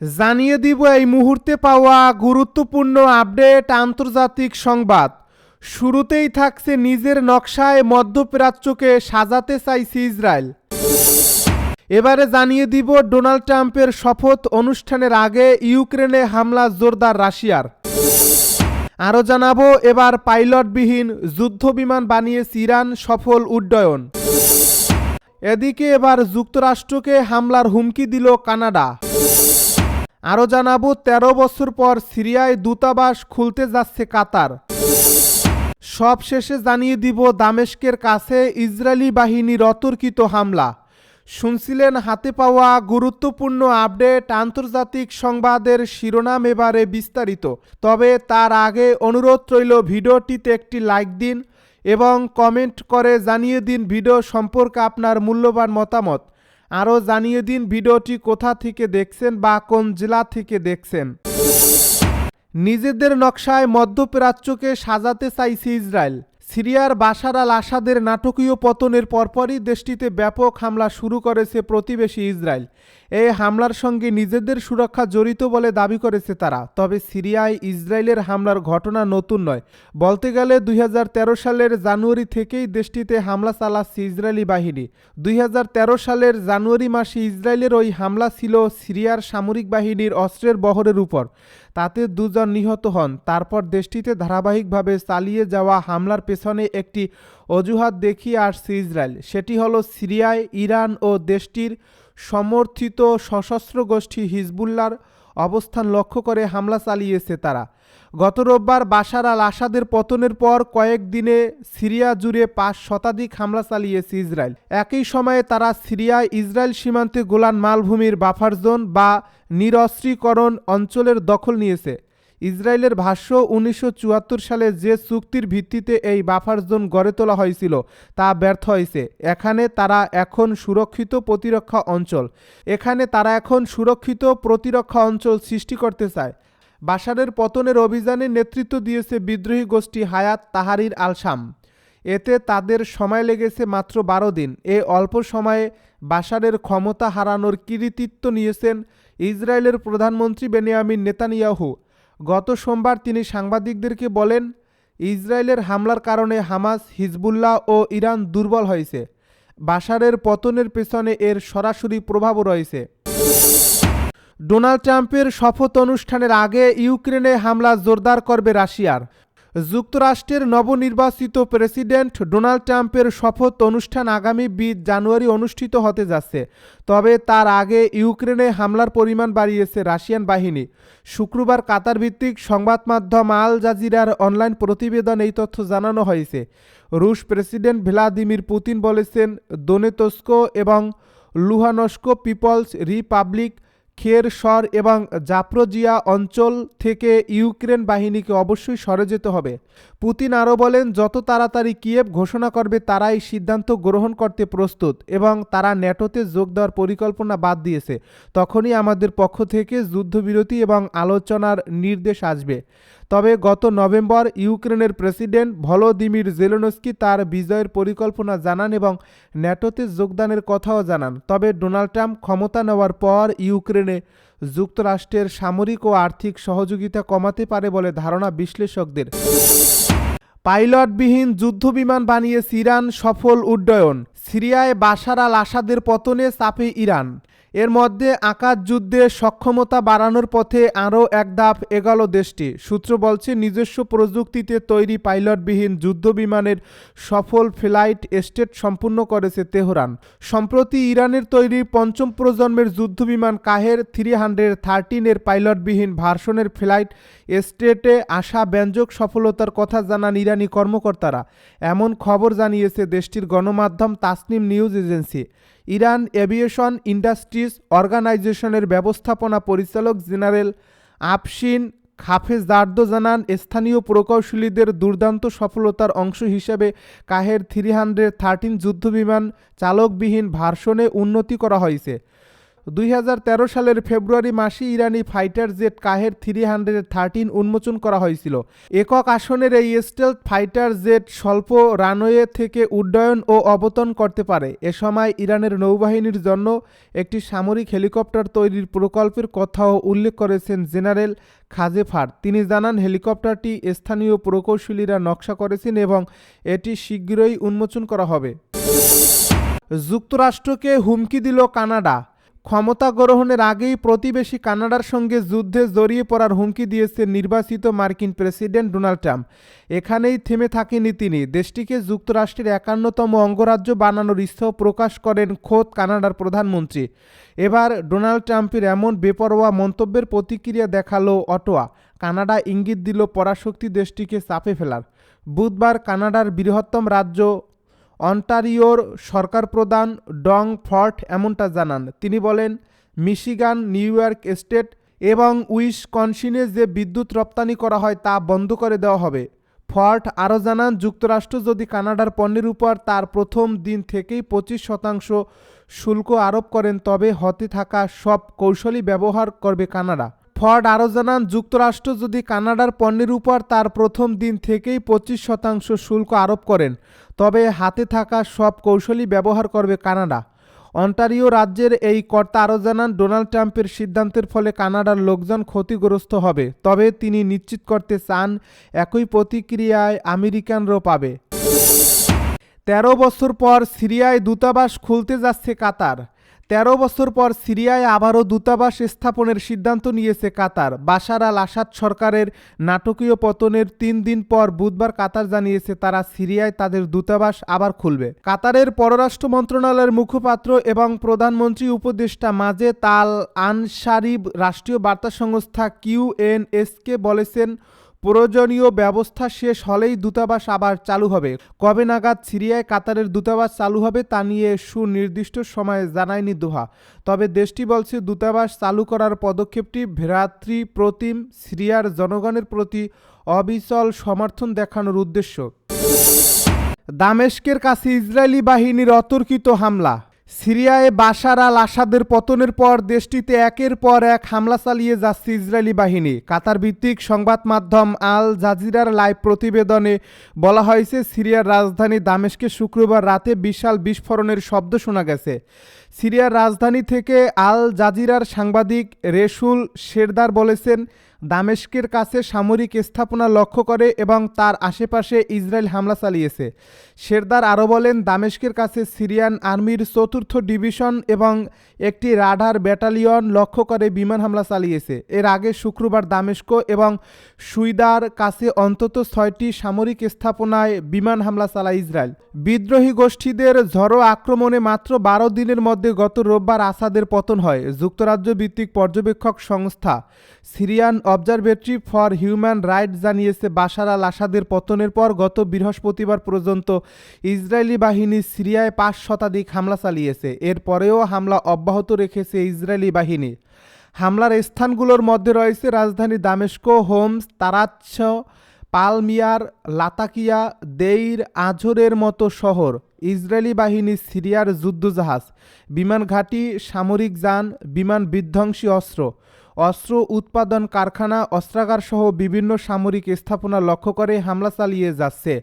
জানিয়ে দিব এই মুহূর্তে পাওয়া গুরুত্বপূর্ণ আপডেট আন্তর্জাতিক সংবাদ। শুরুতেই থাকছে নিজের নকশায় মধ্যপ্রাচ্যকে সাজাতে চাইছে ইসরায়েল। এবারে জানিয়ে দিব ডোনাল্ড ট্রাম্পের শপথ অনুষ্ঠানের আগে ইউক্রেনে হামলা জোরদার রাশিয়ার। আরও জানাব, এবার পাইলটবিহীন যুদ্ধবিমান বানিয়েছে ইরান সফল উড্ডয়ন। এদিকে এবার যুক্তরাষ্ট্রকে হামলার হুমকি দিল কানাডা। আরও জানাব ১৩ বছর পর সিরিয়ায় দূতাবাস খুলতে যাচ্ছে কাতার। সব শেষে জানিয়ে দিব, দামেস্কের কাছে ইসরায়েলি বাহিনীর অতর্কিত হামলা। শুনছিলেন, হাতে পাওয়া গুরুত্বপূর্ণ আপডেট আন্তর্জাতিক সংবাদের শিরোনাম এবারে বিস্তারিত। তবে তার আগে অনুরোধ রইল, ভিডিওটিতে একটি লাইক দিন এবং কমেন্ট করে জানিয়ে দিন ভিডিও সম্পর্কে আপনার মূল্যবান মতামত। আরও জানিয়ে দিন ভিডিওটি কোথা থেকে দেখছেন বা কোন জেলা থেকে দেখছেন। নিজেদের নকশায় মধ্যপ্রাচ্যকে সাজাতে চাইছে ইসরায়েল। সিরিয়ার বাশার আল আসাদের নাটকীয় পতনের পরপরই দেশটিতে ব্যাপক হামলা শুরু করেছে প্রতিবেশী ইসরায়েল। এই হামলার সঙ্গে নিজেদের সুরক্ষা জড়িত বলে দাবি করেছে তারা। তবে সিরিয়ায় ইসরায়েলের হামলার ঘটনা নতুন নয়। বলতে গেলে দুই হাজার তেরো সালের জানুয়ারি থেকেই দেশটিতে হামলা চালাচ্ছে ইসরায়েলি বাহিনী। দুই হাজার তেরো সালের জানুয়ারি মাসে ইসরায়েলের ওই হামলা ছিল সিরিয়ার সামরিক বাহিনীর অস্ত্রের বহরের উপর। তাতে দুজন নিহত হন। তারপর দেশটিতে ধারাবাহিকভাবে চালিয়ে যাওয়া হামলার পেছনে একটি অজুহাত দেখিয়ে আসছে ইসরায়েল। সেটি হলো সিরিয়ায় ইরান ও দেশটির সমর্থিত সশস্ত্র গোষ্ঠী হিজবুল্লার অবস্থান লক্ষ্য করে হামলা চালিয়েছে তারা। গত রোববার বাশার আল আসাদের পতনের পর কয়েকদিনে সিরিয়া জুড়ে পাঁচ শতাধিক হামলা চালিয়েছে ইসরায়েল। একই সময়ে তারা সিরিয়া ইসরায়েল সীমান্তে গোলান মালভূমির বাফার জোন বা নিরস্ত্রীকরণ অঞ্চলের দখল নিয়েছে। ইসরায়েলের ভাষ্য, উনিশশো চুয়াত্তর সালে যে চুক্তির ভিত্তিতে এই বাফার জোন গড়ে তোলা হয়েছিল, তা ব্যর্থ হয়েছে। এখানে তারা এখন সুরক্ষিত প্রতিরক্ষা অঞ্চল। এখানে তারা এখন সুরক্ষিত প্রতিরক্ষা অঞ্চল সৃষ্টি করতে চায়। বাশারের পতনের অভিযানে নেতৃত্ব দিয়েছে বিদ্রোহী গোষ্ঠী হায়াত তাহারির আলসাম এতে তাদের সময় লেগেছে মাত্র বারো দিন। এ অল্প সময়ে বাশারের ক্ষমতা হারানোর কৃতিত্ব নিয়েছেন ইসরায়েলের প্রধানমন্ত্রী বেনিয়ামিন নেতানিয়াহু। গত সোমবার তিনি সাংবাদিকদেরকে বলেন, ইসরায়েলের হামলার কারণে হামাস, হিজবুল্লাহ ও ইরান দুর্বল হয়েছে। বাশারের পতনের পেছনে এর সরাসরি প্রভাবও রয়েছে। ডোনাল্ড ট্রাম্পের শপথ অনুষ্ঠানের আগে ইউক্রেনে হামলা জোরদার করবে রাশিয়ার। যুক্তরাষ্ট্রের নবনির্বাচিত প্রেসিডেন্ট ডোনাল্ড ট্রাম্পের শপথ অনুষ্ঠান আগামী বিশ জানুয়ারি অনুষ্ঠিত হতে যাচ্ছে। তবে তার আগে ইউক্রেনে হামলার পরিমাণ বাড়িয়েছে রাশিয়ান বাহিনী। শুক্রবার কাতার ভিত্তিক সংবাদ মাধ্যম আল জাজিরার অনলাইন প্রতিবেদন এই তথ্য জানানো হয়েছে। রুশ প্রেসিডেন্ট ভ্লাদিমির পুতিন বলেছেন, দোনেতস্কো এবং লুহানস্কো পিপলস রিপাবলিক খেরসর এবং জাপ্রোজিয়া অঞ্চল থেকে ইউক্রেন বাহিনীকে অবশ্যই সরে যেতে হবে। পুতিন আরও বলেন, যত তাড়াতাড়ি কিয়েভ ঘোষণা করবে, তারাই সিদ্ধান্ত গ্রহণ করতে প্রস্তুত এবং তারা ন্যাটোতে যোগ দেওয়ার পরিকল্পনা বাদ দিয়েছে। তখনই আমাদের পক্ষ থেকে যুদ্ধবিরতি এবং আলোচনার নির্দেশ আসবে। তবে গত নভেম্বর ইউক্রেনের প্রেসিডেন্ট ভলোদিমির জেলেনস্কি তার বিজয়ের পরিকল্পনা জানান এবং ন্যাটোতে যোগদানের কথাও জানান। তবে ডোনাল্ড ট্রাম্প ক্ষমতা নেওয়ার পর ইউক্রেনে যুক্তরাষ্ট্রের সামরিক ও আর্থিক সহযোগিতা কমাতে পারে বলে ধারণা বিশ্লেষকদের। পাইলটবিহীন যুদ্ধবিমান বানিয়ে ইরান সফল উড্ডয়ন। সিরিয়ায় বাশার আল আসাদের পতনে চাপে ইরান। এর মধ্যে আকাশ যুদ্ধে সক্ষমতা বাড়ানোর পথে আরও এক ধাপ এগোলো দেশটি। সূত্র বলছে, নিজস্ব প্রযুক্তিতে তৈরি পাইলটবিহীন যুদ্ধবিমানের সফল ফ্লাইট এস্টেট সম্পূর্ণ করেছে তেহরান। সম্প্রতি ইরানের তৈরি পঞ্চম প্রজন্মের যুদ্ধবিমান কাহের থ্রি হান্ড্রেড থার্টিনের পাইলটবিহীন ভার্সনের ফ্লাইট এস্টেটে আসা ব্যঞ্জক সফলতার কথা জানান ইরানি কর্মকর্তারা। এমন খবর জানিয়েছে দেশটির গণমাধ্যম Tasnim news agency. Iran aviation industries অর্গানাইজেশনের ব্যবস্থাপনা পরিচালক জেনারেল আফসিন খাফেজার্দো জানান, স্থানীয় প্রকৌশলীদের দুর্দান্ত সফলতার অংশ হিসেবে কাহের থ্রি হান্ড্রেড থার্টিন যুদ্ধবিমান চালকবিহীন ভার্সনে উন্নতি করা হয়েছে। দুই হাজার তেরো সালের ফেব্রুয়ারি মাসে ইরানি fighter jet Qaher three hundred thirteen উন্মোচন করা হয়েছিল। একক আসনের এই স্টেল ফাইটার জেট স্বল্প রানওয়ে থেকে উড্ডয়ন ও অবতরণ করতে পারে। এ সময় ইরানের নৌবাহিনীর জন্য একটি সামরিক হেলিকপ্টার তৈরির প্রকল্পের কথাও উল্লেখ করেছেন জেনারেল খাজেফার। তিনি জানান, হেলিকপ্টারটি স্থানীয় প্রকৌশলীরা নকশা করেছেন এবং এটি শীঘ্রই উন্মোচন করা হবে। যুক্তরাষ্ট্রকে হুমকি দিল কানাডা। ক্ষমতা গ্রহণের আগেই প্রতিবেশী কানাডার সঙ্গে যুদ্ধে জড়িয়ে পড়ার হুমকি দিয়েছে নির্বাচিত মার্কিন প্রেসিডেন্ট ডোনাল্ড ট্রাম্প। এখানেই থেমে থাকেনি তিনি। দেশটিকে যুক্তরাষ্ট্রের একান্নতম অঙ্গরাজ্য বানানোর ইচ্ছাও প্রকাশ করেন খোদ কানাডার প্রধানমন্ত্রী। এবার ডোনাল্ড ট্রাম্পের এমন বেপরোয়া মন্তব্যের প্রতিক্রিয়া দেখাল অটোয়া। কানাডা ইঙ্গিত দিল পরাশক্তি দেশটিকে চাপে ফেলার। বুধবার কানাডার বৃহত্তম রাজ্য অন্টারিওর সরকার প্রধান ডং ফর্ট এমনটা জানান। তিনি বলেন, মিশিগান, নিউ ইয়র্ক স্টেট এবং উইসকনসিনে যে বিদ্যুৎ রপ্তানি করা হয় তা বন্ধ করে দেওয়া হবে। ফর্ট আরও জানান, যুক্তরাষ্ট্র যদি কানাডার পণ্যের উপর তার প্রথম দিন থেকেই পঁচিশ শতাংশ শুল্ক আরোপ করেন, তবে হতে থাকা সব কৌশলই ব্যবহার করবে কানাডা। ফর্ড আরও জানান, যুক্তরাষ্ট্র যদি কানাডার পণ্যের উপর তার প্রথম দিন থেকেই পঁচিশ শতাংশ শুল্ক আরোপ করেন তবে হাতে থাকা সব কৌশলই ব্যবহার করবে কানাডা। অন্টারিও রাজ্যের এই কর্তা আরও জানান, ডোনাল্ড ট্রাম্পের সিদ্ধান্তের ফলে কানাডার লোকজন ক্ষতিগ্রস্ত হবে, তবে তিনি নিশ্চিত করতে চান একই প্রতিক্রিয়ায় আমেরিকানরও পাবে। তেরো বছর পর সিরিয়ায় দূতাবাস খুলতে যাচ্ছে কাতার। তেরো বছর পর সিরিয়ায় আবারও দূতাবাস স্থাপনের সিদ্ধান্ত নিয়েছে কাতার। বাশার আল আসাদ সরকারের নাটকীয় পতনের তিন দিন পর বুধবার কাতার জানিয়েছে তারা সিরিয়ায় তাদের দূতাবাস আবার খুলবে। কাতারের পররাষ্ট্র মন্ত্রণালয়ের মুখপাত্র এবং প্রধানমন্ত্রী উপদেষ্টা মাঝে তাল আনসারিব রাষ্ট্রীয় বার্তা সংস্থা কিউএনএসকে বলেছেন প্রয়োজনীয় ব্যবস্থা শেষ হলেই দূতাবাস আবার চালু হবে। কবে নাগাদ সিরিয়ায় কাতারের দূতাবাস চালু হবে তা নিয়ে সুনির্দিষ্ট সময়ে জানায়নি দোহা। তবে দেশটি বলছে দূতাবাস চালু করার পদক্ষেপটি ভ্রাতৃ প্রতিম সিরিয়ার জনগণের প্রতি অবিচল সমর্থন দেখানোর উদ্দেশ্য। দামেস্কের কাছে ইসরায়েলি বাহিনীর অতর্কিত হামলা। সিরিয়ায় বাশার আল আসাদের পতনের পর দেশটিতে একের পর এক হামলা চালিয়ে যাচ্ছে ইসরায়েলি বাহিনী। কাতার ভিত্তিক সংবাদ মাধ্যম আল জাজিরার লাইভ প্রতিবেদনে বলা হয়েছে, সিরিয়ার রাজধানী দামেশকে শুক্রবার রাতে বিশাল বিস্ফোরণের শব্দ শোনা গেছে। সিরিয়ার রাজধানী থেকে আল জাজিরার সাংবাদিক রেসুল শেরদার বলেছেন, দামেস্কের কাছে সামরিক স্থাপনা লক্ষ্য করে এবং তার আশেপাশে ইসরায়েল হামলা চালিয়েছে। শেরদার আরও বলেন, দামেস্কের কাছে সিরিয়ান আর্মির চতুর্থ ডিভিশন এবং একটি রাডার ব্যাটালিয়ন লক্ষ্য করে বিমান হামলা চালিয়েছে। এর আগে শুক্রবার দামেস্ক এবং সুইদার কাছে অন্তত ছয়টি সামরিক স্থাপনায় বিমান হামলা চালায় ইসরায়েল। বিদ্রোহী গোষ্ঠীদের ঝড়ো আক্রমণে মাত্র বারো দিনের মধ্যে গত রোববার আসাদের পতন হয়। যুক্তরাজ্য ভিত্তিক পর্যবেক্ষক সংস্থা Syrian observatory for human rights জানিয়েছে, বাশার আল আসাদের পতনের পর গত বৃহস্পতিবার পর্যন্ত ইসরায়েলি বাহিনী সিরিয়ায় পাঁচ শতাধিক হামলা চালিয়েছে। এরপরেও হামলা অব্যাহত রেখেছে ইসরায়েলি বাহিনী। হামলার স্থানগুলোর মধ্যে রয়েছে রাজধানী দামেস্কো, হোমস, তারাচ্ছ, পালমিয়ার, লাতাকিয়া, দেইর আঝরের মতো শহর। ইসরায়েলি বাহিনী সিরিয়ার যুদ্ধজাহাজ, বিমান ঘাঁটি, সামরিক যান, বিমান বিধ্বংসী অস্ত্র অস্ত্র উৎপাদন কারখানা অস্ত্রাগারসহ বিভিন্ন সামরিক স্থাপনা লক্ষ্য করে হামলা চালিয়ে যাচ্ছে।